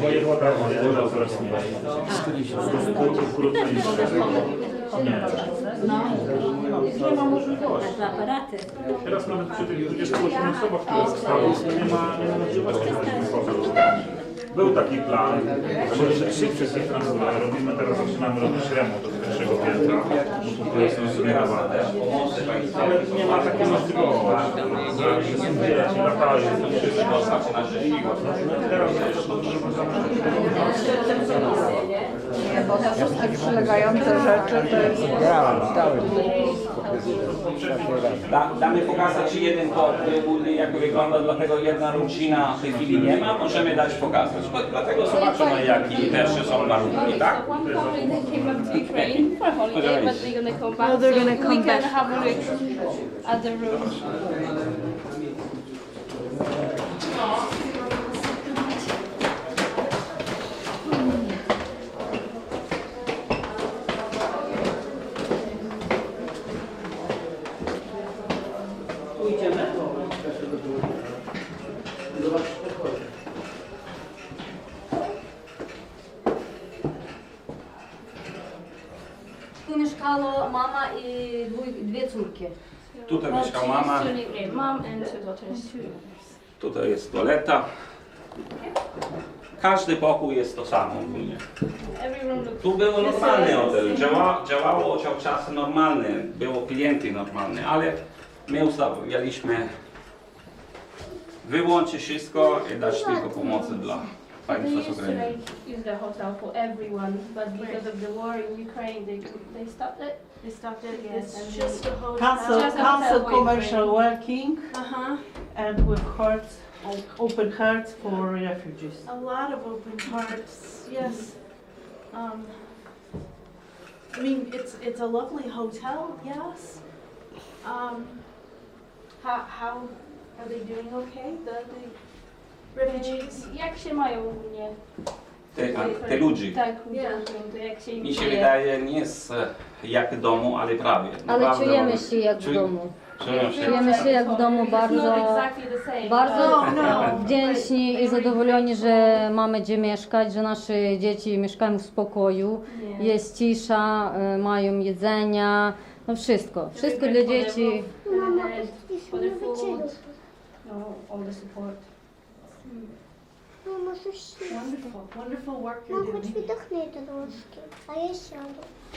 Wojewoda wojewoda obecnie. Nie. Te aparaty. Teraz nawet przy tych 28 osobach, które zostały, nie ma, nie ma możliwości. Był taki plan, że wszystkich nas robimy, teraz zaczynamy robić remont od pierwszego piętra, Ale nie ma takiej możliwości. Dzieci latają, to wszystko. Teraz Nie, bo te wszystkie przylegające rzeczy to jest... Da, damy pokazać jeden kod, y, jak wygląda, dlatego jedna rodzina w tej chwili nie ma, możemy dać pokazać. Bo- Dlatego zobaczymy, jakie też są warunki, tak? Family Tu mieszkała mama i dwój, dwie córki. Tutaj mieszka mama, student- Mom and two daughters. tutaj jest toaleta. Każdy pokój jest to samo ogólnie. Every room looks Tu był normalny hotel, działa, działało cały czas normalne, było klienty normalne, ale my ustawialiśmy wyłączyć wszystko i dać tylko pomocy dla They państwa z used to Ukrainy. like, use the hotel for everyone, but because of the war in Ukraine, they they stopped it. They stopped it. Yes, It's just a hotel. Council, Just a council hotel commercial working Uh-huh. and with hearts, open hearts for refugees. A lot of open hearts, yes. Um, I mean, it's, it's a lovely hotel, yes. Um, how, how, are they doing okay, the, the refugees? Jak się mają ogólnie? Te, a, te ludzi. Tak, Yeah. to jak się im Mi się wydaje, nie jest jak w domu, ale prawie. Ale Naprawdę czujemy się jak w czuj- domu. Czują się. Czujemy się jak w domu bardzo, bardzo No, no. wdzięczni i zadowoleni, że mamy gdzie mieszkać, że nasze dzieci mieszkają w spokoju, jest cisza, y, mają jedzenia, no wszystko. Wszystko dla dzieci. Mama, no, all the support. Wonderful, wonderful work you're doing.